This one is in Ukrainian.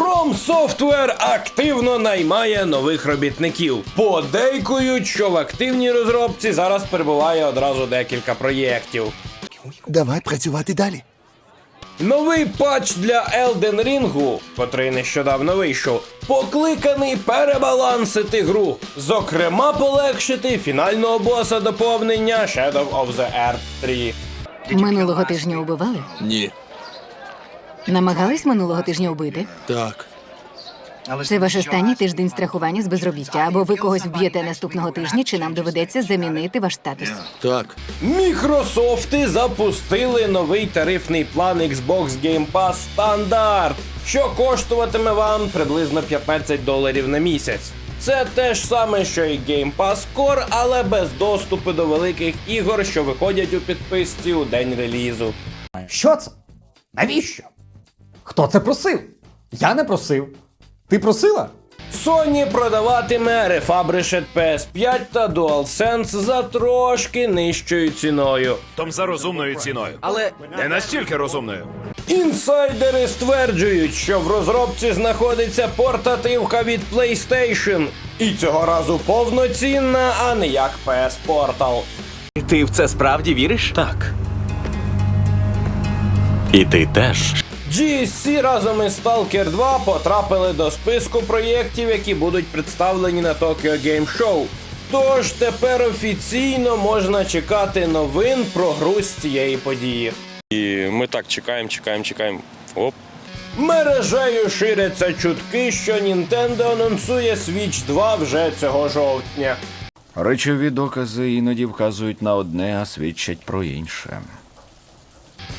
From Software активно наймає нових робітників. Подейкують, що в активній розробці зараз перебуває одразу декілька проєктів. Давай працювати далі. Новий патч для Elden Ring, котрий нещодавно вийшов, покликаний перебалансити гру, зокрема полегшити фінального боса доповнення Shadow of the Earth 3. Минулого тижня убивали? Ні. Намагались минулого тижня вбити? Так. Це ваш останній тиждень страхування з безробіття, або ви когось вб'єте наступного тижня, чи нам доведеться замінити ваш статус. Так. Мікрософти запустили новий тарифний план Xbox Game Pass Standard, що коштуватиме вам приблизно 15 доларів на місяць. Це те ж саме, що і Game Pass Core, але без доступу до великих ігор, що виходять у підписці у день релізу. Що це? Навіщо? Хто це просив? Я не просив. Ти просила? Sony продаватиме Refurbished PS5 та DualSense за трошки нижчою ціною. Том за розумною ціною. Але не настільки розумною. Інсайдери стверджують, що в розробці знаходиться портативка від PlayStation. І цього разу повноцінна, а не як PS Portal. Ти в це справді віриш? Так. І ти теж. GSC разом із Stalker 2 потрапили до списку проєктів, які будуть представлені на Tokyo Game Show. Тож тепер офіційно можна чекати новин про гру з цієї події. І ми так чекаємо, чекаємо, чекаємо. Оп. Мережею ширяться чутки, що Nintendo анонсує Switch 2 вже цього жовтня. Речові докази іноді вказують на одне, а свідчать про інше.